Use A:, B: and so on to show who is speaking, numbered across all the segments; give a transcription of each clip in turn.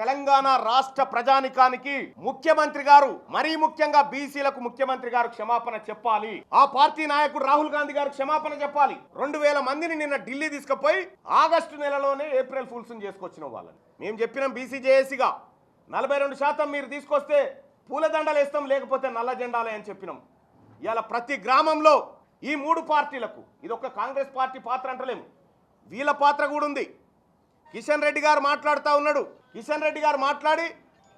A: తెలంగాణ రాష్ట్ర ప్రజానికానికి ముఖ్యమంత్రి గారు మరీ ముఖ్యంగా బీసీలకు ముఖ్యమంత్రి గారు క్షమాపణ చెప్పాలి. ఆ పార్టీ నాయకుడు రాహుల్ గాంధీ గారు క్షమాపణ చెప్పాలి. రెండు వేల మందిని నిన్న ఢిల్లీ తీసుకుపోయి ఆగస్టు నెలలోనే ఏప్రిల్ ఫుల్స్ చేసుకొచ్చిన వాళ్ళని. మేము చెప్పినాం బీసీ జేఏసీగా నలభై రెండు శాతం మీరు తీసుకొస్తే పూలదండలు వేస్తాం లేకపోతే నల్ల జెండాలే అని చెప్పినాం. ఇవాళ ప్రతి గ్రామంలో ఈ మూడు పార్టీలకు ఇది ఒక కాంగ్రెస్ పార్టీ పాత్ర అంటలేము. వీళ్ళ పాత్ర కూడా ఉంది. కిషన్ రెడ్డి గారు మాట్లాడుతూ ఉన్నాడు. కిషన్ రెడ్డి గారు మాట్లాడి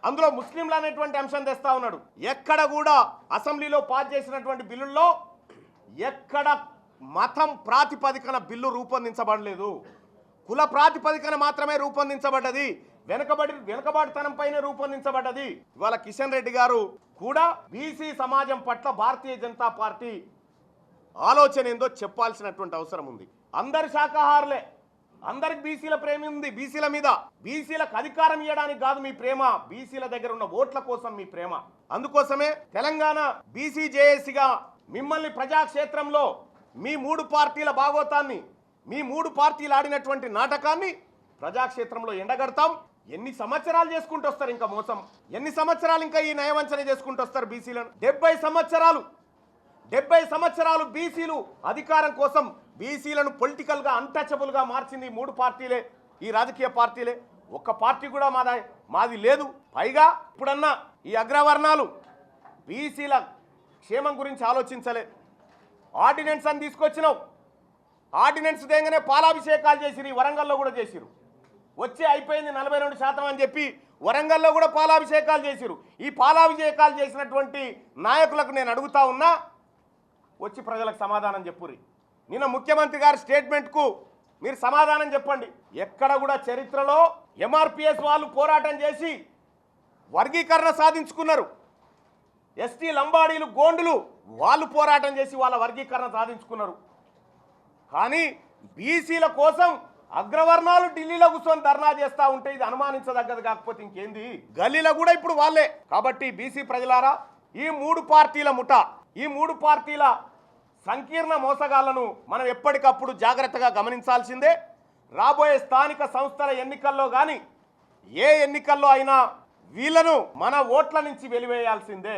A: అందులో ముస్లింలు అనేటువంటి అంశం తెస్తా ఉన్నాడు. ఎక్కడ కూడా అసెంబ్లీలో పాస్ చేసినటువంటి బిల్లుల్లో ఎక్కడ మతం ప్రాతిపదికన బిల్లు రూపొందించబడలేదు. కుల ప్రాతిపదికన మాత్రమే రూపొందించబడ్డది. వెనకబడి వెనకబాటుతనంపైనే రూపొందించబడ్డది. ఇవాళ కిషన్ రెడ్డి గారు కూడా బీసీ సమాజం పట్ల భారతీయ జనతా పార్టీ ఆలోచన ఏందో చెప్పాల్సినటువంటి అవసరం ఉంది. అందరు శాఖాహారులే. అందరికి బీసీల ప్రేమ ఉంది బీసీల మీద. బీసీలకు అధికారం ఇవ్వడానికి కాదు మీ ప్రేమ బీసీల దగ్గర ఉన్న ఓట్ల కోసం మీ ప్రేమ. అందుకోసమే తెలంగాణ బీసీ జేఏసీగా మిమ్మల్ని ప్రజాక్షేత్రంలో మీ మూడు పార్టీల భాగోతాన్ని మీ మూడు పార్టీలు ఆడినటువంటి నాటకాన్ని ప్రజాక్షేత్రంలో ఎండగడతాం. ఎన్ని సంవత్సరాలు చేసుకుంటూ వస్తారు ఇంకా మోసం? ఎన్ని సంవత్సరాలు ఇంకా ఈ నయవంచన చేసుకుంటూ వస్తారు బీసీలను? డెబ్బై సంవత్సరాలు డెబ్బై సంవత్సరాలు బీసీలు అధికారం కోసం బీసీలను పొలిటికల్గా అన్టచబుల్గా మార్చింది మూడు పార్టీలే ఈ రాజకీయ పార్టీలే. ఒక్క పార్టీ కూడా మాది మాది లేదు. పైగా ఇప్పుడన్నా ఈ అగ్రవర్ణాలు బీసీల క్షేమం గురించి ఆలోచించలే. ఆర్డినెన్స్ అని తీసుకొచ్చినావు. ఆర్డినెన్స్ దేగానే పాలాభిషేకాలు చేసిరు ఈ వరంగల్లో కూడా చేసిరు వచ్చి అయిపోయింది నలభై రెండు శాతం అని చెప్పి వరంగల్లో కూడా పాలాభిషేకాలు చేసిరు ఈ పాలాభిషేకాలు చేసినటువంటి నాయకులకు నేను అడుగుతా ఉన్నా వచ్చి ప్రజలకు సమాధానం చెప్పురి నిన్న ముఖ్యమంత్రి గారి స్టేట్మెంట్కు మీరు సమాధానం చెప్పండి. ఎక్కడ కూడా చరిత్రలో ఎంఆర్పిఎస్ వాళ్ళు పోరాటం చేసి వర్గీకరణ సాధించుకున్నారు. ఎస్టీ లంబాడీలు గోండులు వాళ్ళు పోరాటం చేసి వాళ్ళ వర్గీకరణ సాధించుకున్నారు. కానీ బీసీల కోసం అగ్రవర్ణాలు ఢిల్లీలో కూర్చొని ధర్నా చేస్తా ఉంటే ఇది అనుమానించదగ్గది కాకపోతే ఇంకేంది? గల్లీలో కూడా ఇప్పుడు వాళ్ళే. కాబట్టి బీసీ ప్రజలారా ఈ మూడు పార్టీల ముఠ ఈ మూడు పార్టీల సంకీర్ణ మోసగాళ్ళను మనం ఎప్పటికప్పుడు జాగ్రత్తగా గమనించాల్సిందే. రాబోయే స్థానిక సంస్థల ఎన్నికల్లో కానీ ఏ ఎన్నికల్లో అయినా వీళ్ళను మన ఓట్ల నుంచి వెలివేయాల్సిందే.